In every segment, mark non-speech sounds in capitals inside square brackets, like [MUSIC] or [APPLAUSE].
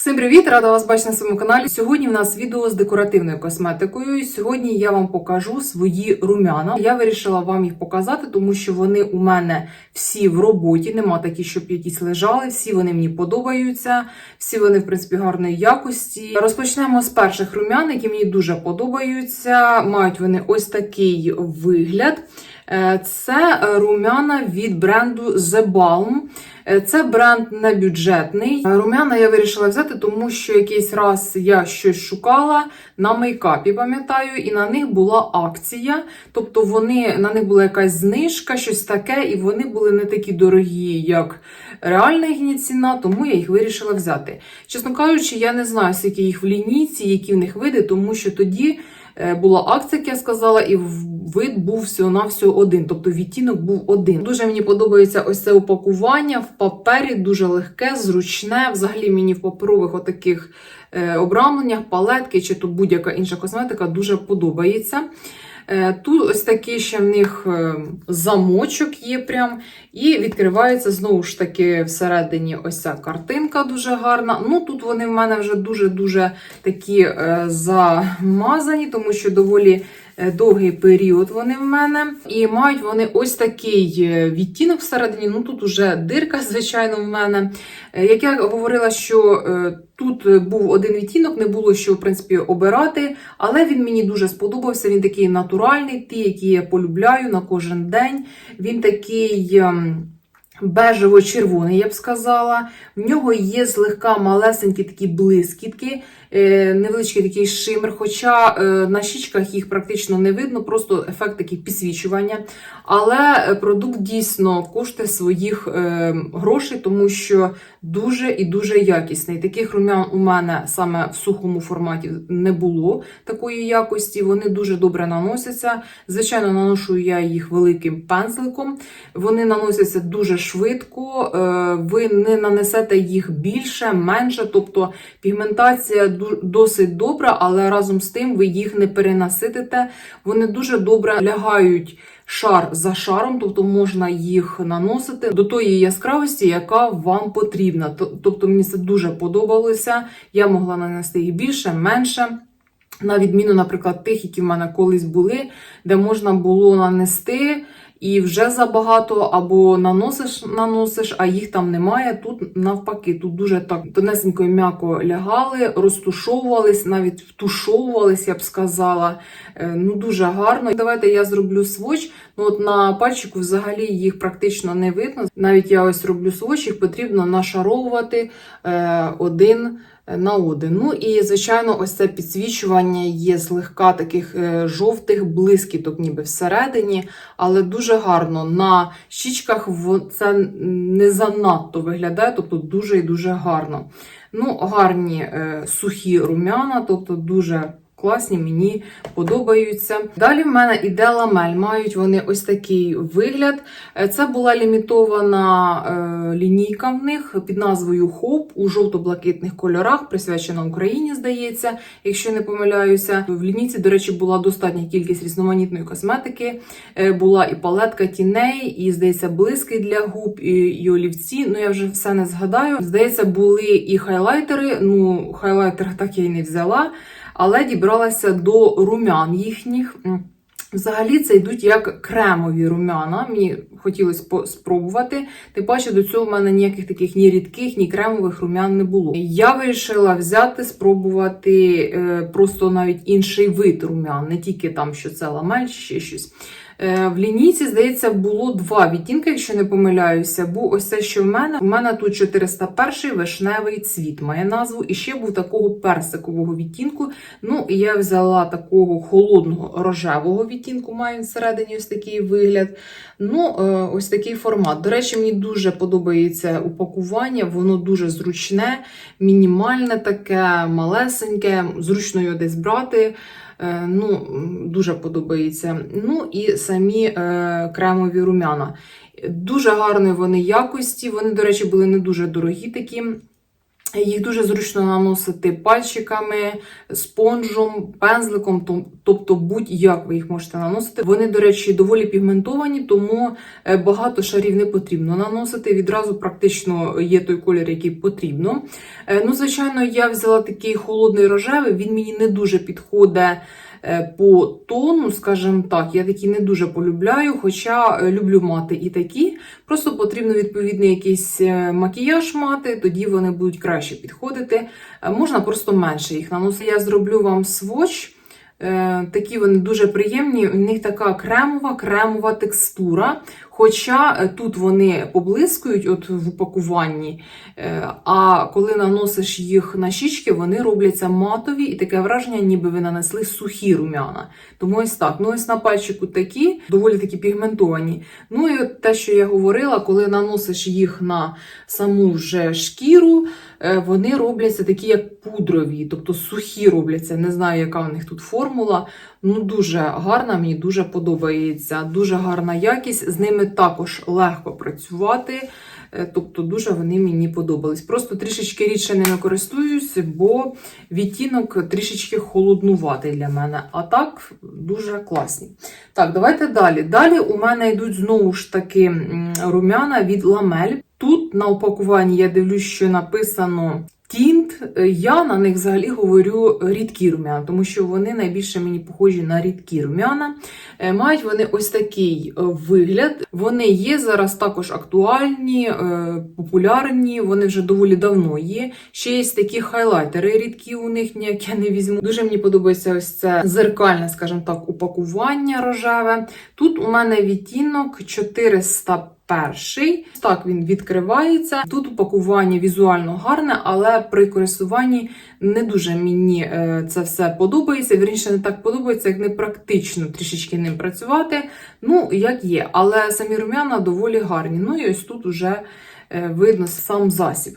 Всім привіт! Рада вас бачити на своєму каналі. Сьогодні в нас відео з декоративною косметикою. Сьогодні я вам покажу свої румяна. Я вирішила вам їх показати, тому що вони у мене всі в роботі. Нема такі, щоб якісь лежали. Всі вони мені подобаються. Всі вони, в принципі, гарної якості. Розпочнемо з перших румян, які мені дуже подобаються. Мають вони ось такий вигляд. Е, Це румяна від бренду The Balm. Е, Це бренд не бюджетний. Е, Румяна я вирішила взяти, тому що якийсь раз я щось шукала на мейкапі, пам'ятаю, і на них була акція. Тобто вони на них була якась знижка, щось таке, і вони були не такі дорогі, як реальна їхня ціна, тому я їх вирішила взяти. Чесно кажучи, я не знаю, скільки їх в лінійці, які в них види, тому що тоді. Е, Була акція, як я сказала, і вид був всього на всього один, тобто відтінок був один. Дуже мені подобається ось це упакування в папері, дуже легке, зручне. Взагалі мені в паперових отаких е, обрамленнях, палетки чи то будь-яка інша косметика дуже подобається. Е, Тут ось такий ще в них е, замочок є прям, і відкривається знову ж таки всередині ось ця картинка дуже гарна. Ну тут вони в мене вже дуже-дуже такі е, замазані, тому що доволі довгий період вони в мене. І мають вони ось такий е, відтінок всередині. Ну тут уже дирка, звичайно, в мене. Е, Як я говорила, що е, тут е, був один відтінок, не було що в принципі обирати, але він мені дуже сподобався. Він такий натуральний, ті, які я полюбляю на кожен день. Він такий. Бежево-червоний, я б сказала. В нього є злегка малесенькі такі блискітки, е, невеличкий такий шимер, хоча е, на щічках їх практично не видно, просто ефект такий підсвічування. Але е, продукт дійсно коштує своїх грошей, тому що дуже і дуже якісний. Таких румян у мене саме в сухому форматі не було такої якості. Вони дуже добре наносяться. Звичайно, наношу я їх великим пензликом. Вони наносяться дуже швидко. е, Ви не нанесете їх більше, менше. Тобто пігментація досить добра, але разом з тим ви їх не перенаситите. Вони дуже добре лягають шар за шаром, тобто можна їх наносити до тої яскравості, яка вам потрібна. Тобто мені це дуже подобалося. Я могла нанести їх більше, менше. На відміну, наприклад, тих, які в мене колись були, де можна було нанести і вже забагато, або наносиш, наносиш, а їх там немає. Тут навпаки, тут дуже так тонесенько і м'яко лягали, розтушовувались, навіть втушовувались, я б сказала. Е, Ну, дуже гарно. Давайте я зроблю своч. Ну, от на пальчику взагалі їх практично не видно. Навіть я ось роблю своч, їх потрібно нашаровувати е, один на один. Ну і, звичайно, ось це підсвічування є злегка таких е, жовтих блискіток, ніби всередині, але дуже гарно. На щічках це не занадто виглядає, тобто дуже і дуже гарно. Ну, гарні е, сухі румяна, тобто дуже. Класні, мені подобаються. Далі в мене іде ламель. Мають вони ось такий вигляд. Е, Це була лімітована е, лінійка в них під назвою Хоп у жовто-блакитних кольорах, присвячена Україні, здається, якщо не помиляюся. В лінійці, до речі, була достатня кількість різноманітної косметики. Е, Була і палетка тіней, і, здається, блиски для губ, і, і олівці. Ну, я вже все не згадаю. Здається, були і хайлайтери. Ну, хайлайтер так я й не взяла, але дібралася до румян їхніх. Взагалі це йдуть як кремові румяна. Мені хотілося спробувати. Тим паче до цього в мене ніяких таких ні рідких, ні кремових румян не було. Я вирішила взяти, спробувати е, просто навіть інший вид румян, не тільки там, що це ламель, ще щось. Е, В лінійці, здається, було два відтінки, якщо не помиляюся. Був ось це, що в мене. У мене тут 401 вишневий цвіт має назву. І ще був такого персикового відтінку. Ну, і я взяла такого холодного рожевого відтінку, має всередині ось такий вигляд. Ну, е, ось такий формат. До речі, мені дуже подобається упакування, воно дуже зручне, мінімальне таке, малесеньке, зручно його десь брати. Е, Ну, дуже подобається. Ну і самі е, кремові румяна. Дуже гарної вони якості. Вони, до речі, були не дуже дорогі такі. Їх дуже зручно наносити пальчиками, спонжем, пензликом, тобто будь-як ви їх можете наносити. Вони, до речі, доволі пігментовані, тому е, багато шарів не потрібно наносити. Відразу практично є той колір, який потрібно. Е, Ну, звичайно, я взяла такий холодний рожевий, він мені не дуже підходить по тону, скажімо так. Я такі не дуже полюбляю, хоча е, люблю мати і такі. Просто потрібно відповідний якийсь е, макіяж мати, тоді вони будуть краще підходити. Е, Можна просто менше їх наносити. Я зроблю вам сводч. Е, Такі вони дуже приємні. У них така кремова, кремова текстура. Хоча е, тут вони поблискують от в упакуванні, е, а коли наносиш їх на щічки, вони робляться матові, і таке враження, ніби ви нанесли сухі рум'яна. Тому ось так. Ну ось на пальчику такі, доволі такі пігментовані. Ну і от те, що я говорила, коли наносиш їх на саму вже шкіру, е, вони робляться такі, як пудрові, тобто сухі робляться. Не знаю, яка у них тут формула. Ну, дуже гарна, мені дуже подобається. Дуже гарна якість. З ними також легко працювати. Е, Тобто дуже вони мені подобались. Просто трішечки рідше ними користуюсь, бо відтінок трішечки холоднуватий для мене. А так дуже класні. Так, давайте далі. Далі у мене йдуть знову ж таки румяна від ламель. Тут на упакуванні я дивлюсь, що написано тінт. Е, Я на них взагалі говорю рідкі румяна, тому що вони найбільше мені похожі на рідкі румяна. Е, Мають вони ось такий е, вигляд. Вони є зараз також актуальні, популярні. Вони вже доволі давно є. Ще є такі хайлайтери рідкі у них, ніяк я не візьму. Дуже мені подобається ось це зеркальне, скажімо так, упакування рожеве. Тут у мене відтінок 400 перший. Так він відкривається. Тут упакування візуально гарне, але при користуванні не дуже мені е, це все подобається. Вірніше, не так подобається, як не практично трішечки ним працювати. Ну, як є, але самі рум'яна доволі гарні. Ну і ось тут уже е, видно сам засіб.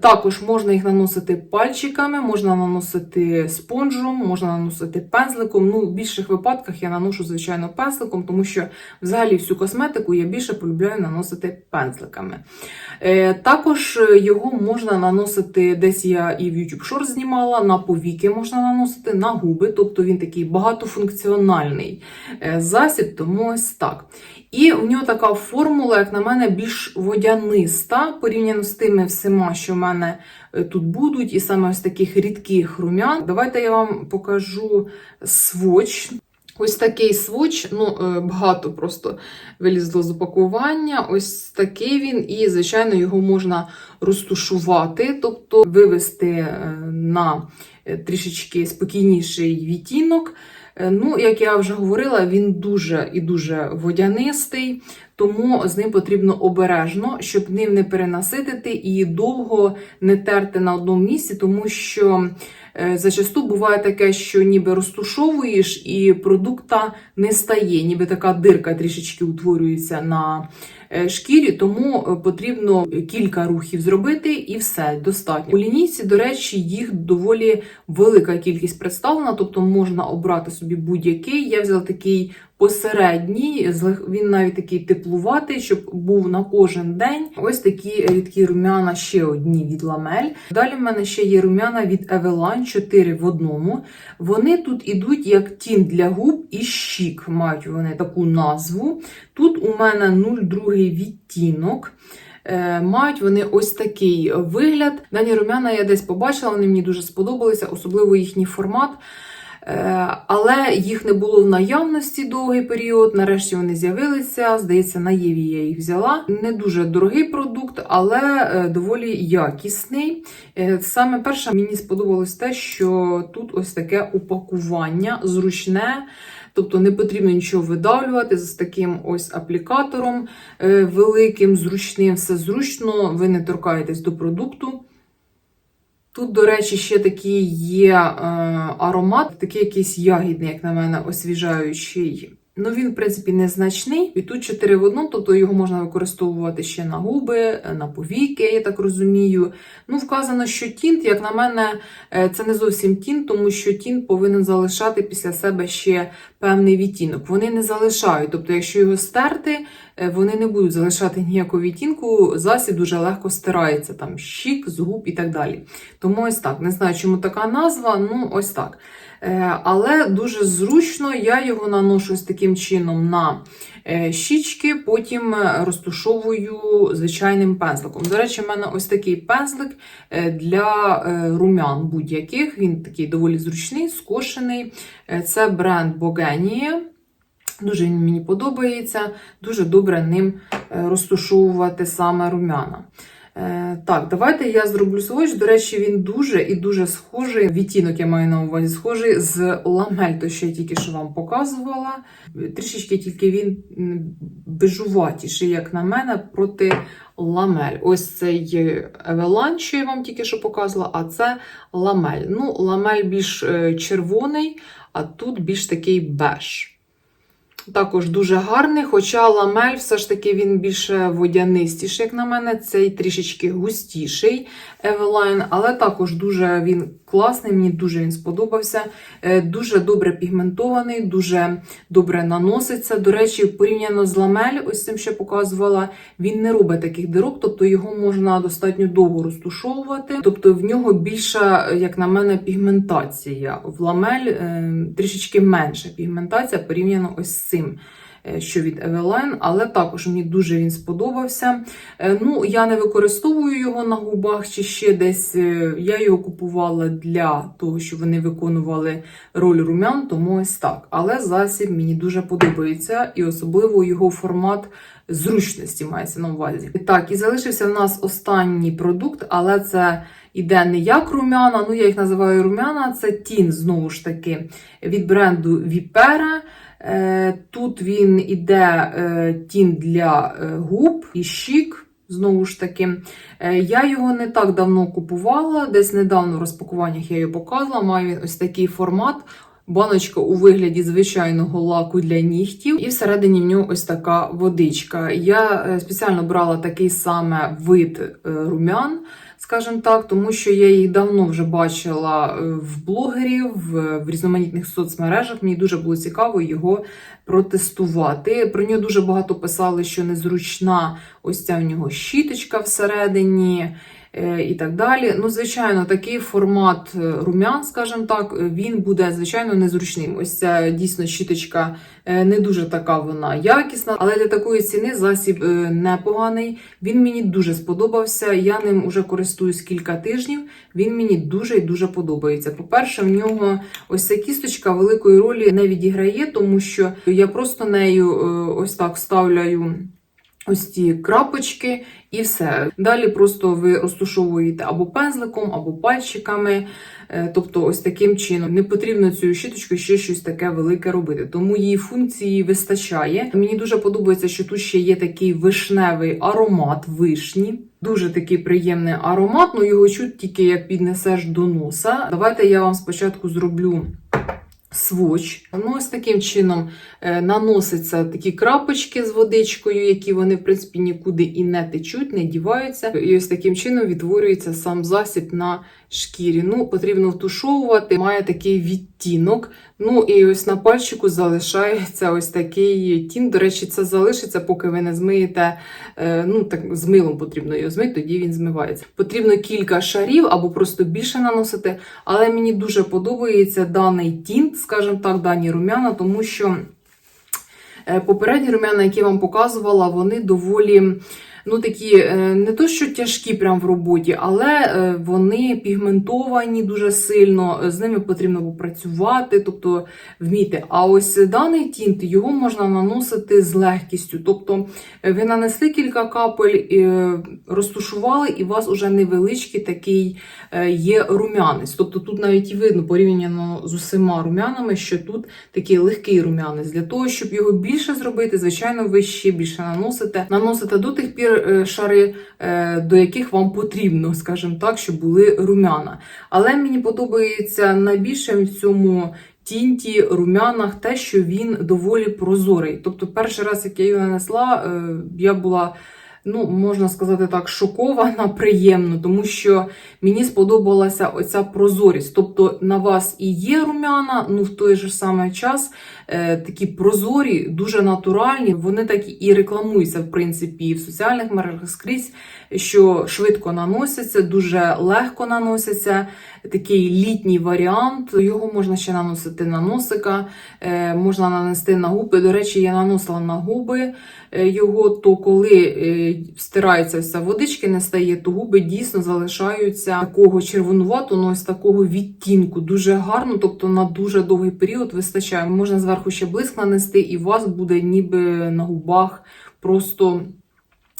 Також можна їх наносити пальчиками, можна наносити спонжем, можна наносити пензликом. Ну, в більших випадках я наношу, звичайно, пензликом, тому що взагалі всю косметику я більше полюбляю наносити пензликами. Е, також його можна наносити, десь я і в YouTube Shorts знімала, на повіки можна наносити, на губи, тобто він такий багатофункціональний е, засіб, тому ось так. І в нього така формула, як на мене, більш водяниста, порівняно з тими всіма, що в мене е, тут будуть, і саме ось таких рідких рум'ян. Давайте я вам покажу сводч. Ось такий сводч, ну, е, багато просто вилізло з упакування. Ось такий він, і, звичайно, його можна розтушувати, тобто вивести е, на трішечки спокійніший відтінок. Е, Ну, як я вже говорила, він дуже і дуже водянистий, тому з ним потрібно обережно, щоб ним не перенаситити і довго не терти на одному місці, тому що е, зачасту буває таке, що ніби розтушовуєш і продукта не стає, ніби така дирка трішечки утворюється на шкірі, тому е, потрібно кілька рухів зробити і все, достатньо. У лінійці, до речі, їх доволі велика кількість представлена, тобто можна обрати собі будь-який. Я взяла такий посередній, він навіть такий теплуватий, щоб був на кожен день. Ось такі рідкі рум'яна, ще одні від ламель. Далі в мене ще є рум'яна від Eveline 4 в одному. Вони тут ідуть як тін для губ і щік, мають вони таку назву. Тут у мене 0,2 відтінок. Е, Мають вони ось такий вигляд. Дані рум'яна я десь побачила, вони мені дуже сподобалися, особливо їхній формат. Е, Але їх не було в наявності довгий період. Нарешті вони з'явилися. Здається, на Єві я їх взяла. Не дуже дорогий продукт, але е, доволі якісний. Саме перше мені сподобалось те, що тут ось таке упакування зручне. Тобто не потрібно нічого видавлювати з таким ось аплікатором е, великим, зручним, все зручно, ви не торкаєтесь до продукту. Тут, до речі, ще такий є е, аромат, такий якийсь ягідний, як на мене, освіжаючий Ну, він, в принципі, незначний. І тут 4 в одному, тобто його можна використовувати ще на губи, на повіки, я так розумію. Ну, вказано, що тінт, як на мене, е, це не зовсім тінт, тому що тінт повинен залишати після себе ще певний відтінок. Вони не залишають. Тобто, якщо його стерти, е, вони не будуть залишати ніякого відтінку, засіб дуже легко стирається, там щік, з губ і так далі. Тому ось так. Не знаю, чому така назва, ну ось так. Е, Але дуже зручно, я його наношу ось таким чином на е, щічки, потім е, розтушовую звичайним пензликом. До речі, в мене ось такий пензлик для румян будь-яких. Він такий доволі зручний, скошений. Це бренд Bogenia. Дуже він мені подобається, дуже добре ним розтушовувати саме румяна. Е, Так, давайте я зроблю сводч. До речі, він дуже і дуже схожий. Відтінок я маю на увазі схожий з ламель, то що я тільки що вам показувала. Трішечки тільки він бежуватіший, як на мене, проти ламель. Ось цей Евелан, що я вам тільки що показувала, а це ламель. Ну, ламель більш е, червоний, а тут більш такий беж. Також дуже гарний, хоча ламель все ж таки він більше водянистіший, як на мене, цей трішечки густіший Eveline, але також дуже він класний, мені дуже він сподобався. Е, Дуже добре пігментований, дуже добре наноситься. До речі, порівняно з ламель, ось цим що показувала, він не робить таких дирок, тобто його можна достатньо довго розтушовувати. Тобто в нього більша, як на мене, пігментація. В ламель е, трішечки менша пігментація порівняно ось з цим. Е, Що від Eveline, але також мені дуже він сподобався. Е, Ну, я не використовую його на губах чи ще десь. Е, Я його купувала для того, щоб вони виконували роль румян, тому ось так. Але засіб мені дуже подобається, і особливо його формат зручності мається на увазі. Так, і залишився в нас останній продукт, але це іде не як румяна, ну я їх називаю румяна. Це тін, знову ж таки, від бренду Vipera. Е, Тут він іде е, тін для е, губ і щік. Знову ж таки, я його не так давно купувала, десь недавно в розпакуваннях я його показувала. Має він ось такий формат. Баночка у вигляді звичайного лаку для нігтів, і всередині в нього ось така водичка. Я спеціально брала такий саме вид румян, скажімо так, тому що я їх давно вже бачила е, в блогерів, в різноманітних соцмережах. Мені дуже було цікаво його протестувати. Про нього дуже багато писали, що незручна ось ця в нього щіточка всередині. Е, І так далі. Ну, звичайно, такий формат е, румян, скажімо так, е, він буде, звичайно, незручним. Ось ця дійсно щіточка не дуже така вона якісна, але для такої ціни засіб непоганий. Він мені дуже сподобався. Я ним уже користуюсь кілька тижнів. Він мені дуже і дуже подобається. По-перше, в нього ось ця кісточка великої ролі не відіграє, тому що я просто нею ось так ставляю ось ці крапочки і все. Далі просто ви розтушовуєте або пензликом, або пальчиками. Е, Тобто, ось таким чином не потрібно цю щіточку ще щось таке велике робити. Тому її функції вистачає. Мені дуже подобається, що тут ще є такий вишневий аромат вишні. Дуже такий приємний аромат, ну його чуть тільки як піднесеш до носа. Давайте я вам спочатку зроблю своч. Ну, ось таким чином е, наносяться такі крапочки з водичкою, які вони, в принципі, нікуди і не течуть, не діваються. І ось таким чином відтворюється сам засіб на шкірі. Ну, потрібно втушовувати, має такий відтінок. Ну і ось на пальчику залишається ось такий тін. До речі, це залишиться, поки ви не змиєте. е, Ну, так з милом потрібно його змити, тоді він змивається. Потрібно кілька шарів або просто більше наносити. Але мені дуже подобається даний тінт, скажімо так, дані румяна, тому що е, попередні румяна, які я вам показувала, вони доволі. Ну, такі е, не то, що тяжкі прям в роботі, але е, вони пігментовані дуже сильно, з ними потрібно попрацювати, тобто вміти. А ось даний тінт його можна наносити з легкістю. Тобто е, ви нанесли кілька капель, е, розтушували, і у вас уже невеличкий такий е, є рум'янець. Тобто тут навіть і видно порівняно з усіма рум'янами, що тут такий легкий рум'янець. Для того, щоб його більше зробити, звичайно, ви ще більше наносите. Наносите до тих пір е, шари, е, до яких вам потрібно, скажімо так, щоб були рум'яна. Але мені подобається найбільше в цьому тінті, румянах, те, що він доволі прозорий. Тобто, перший раз, як я його нанесла, е, я була. Ну, можна сказати так, шокована [LAUGHS] приємно, тому що мені сподобалася оця прозорість. Тобто на вас і є румяна, ну в той же самий час такі прозорі, дуже натуральні. Вони так і рекламуються, в принципі, в соціальних мережах скрізь, що швидко наносяться, дуже легко наносяться. Такий літній варіант. Його можна ще наносити на носика, е, можна нанести на губи. До речі, я наносила на губи е, його, то коли е, стирається вся водички, не стає, то губи дійсно залишаються такого червонуватого, ну, ось такого відтінку. Дуже гарно, тобто на дуже довгий період вистачає. Можна зверху ще блиск нанести, і у вас буде ніби на губах просто.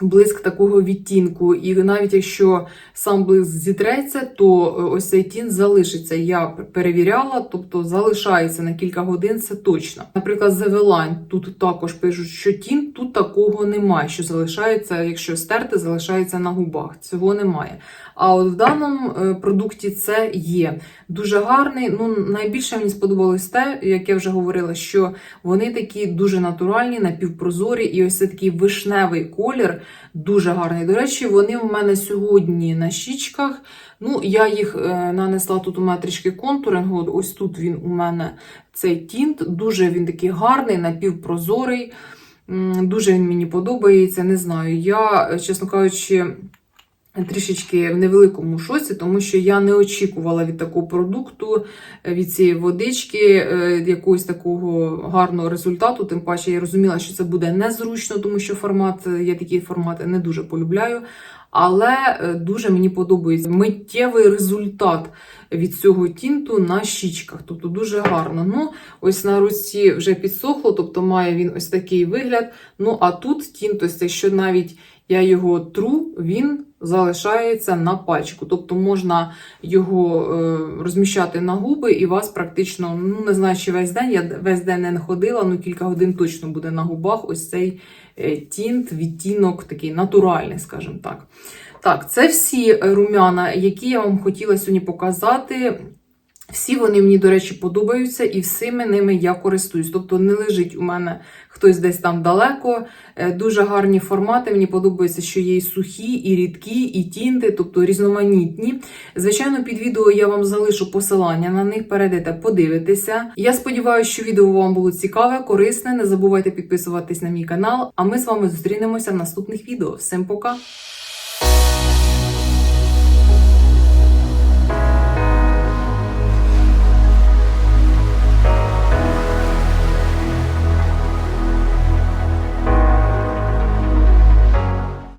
Блиск такого відтінку, і навіть якщо сам блиск зітреться, то е, ось цей тінт залишиться. Я перевіряла, тобто залишається на кілька годин, це точно. Наприклад, Зевелань тут також пишуть, що тінт тут такого немає, що залишається, якщо стерти, залишається на губах. Цього немає. А от в даному е, продукті це є дуже гарний. Ну найбільше мені сподобалось те, як я вже говорила, що вони такі дуже натуральні, напівпрозорі, і ось це такий вишневий колір, дуже гарний. До речі, вони в мене сьогодні на щічках. Ну, я їх е, нанесла тут у мене трішки контурингу. Ось тут він у мене цей тінт. Дуже він такий гарний, напівпрозорий. Дуже він мені подобається. Не знаю. Я, е, чесно кажучи, трішечки в невеликому шоці, тому що я не очікувала від такого продукту, від цієї водички, е, якогось такого гарного результату. Тим паче я розуміла, що це буде незручно, тому що формат, е, я такі формати не дуже полюбляю. Але е, дуже мені подобається миттєвий результат від цього тінту на щічках. Тобто дуже гарно. Ну, ось на руці вже підсохло, тобто має він ось такий вигляд. Ну, а тут тінт, ось якщо навіть я його тру, він залишається на пальчику. Тобто можна його е, розміщати на губи, і вас практично, ну не знаю, чи весь день, я весь день не ходила, ну кілька годин точно буде на губах ось цей тінт, відтінок такий натуральний, скажімо так. Так, це всі е, румяна, які я вам хотіла сьогодні показати. Всі вони мені, до речі, подобаються, і всіми ними я користуюсь. Тобто не лежить у мене хтось десь там далеко. Е, Дуже гарні формати. Мені подобається, що є і сухі, і рідкі, і тінти, тобто різноманітні. Звичайно, під відео я вам залишу посилання на них, перейдете, подивитися. Я сподіваюся, що відео вам було цікаве, корисне. Не забувайте підписуватись на мій канал. А ми з вами зустрінемося в наступних відео. Всім пока!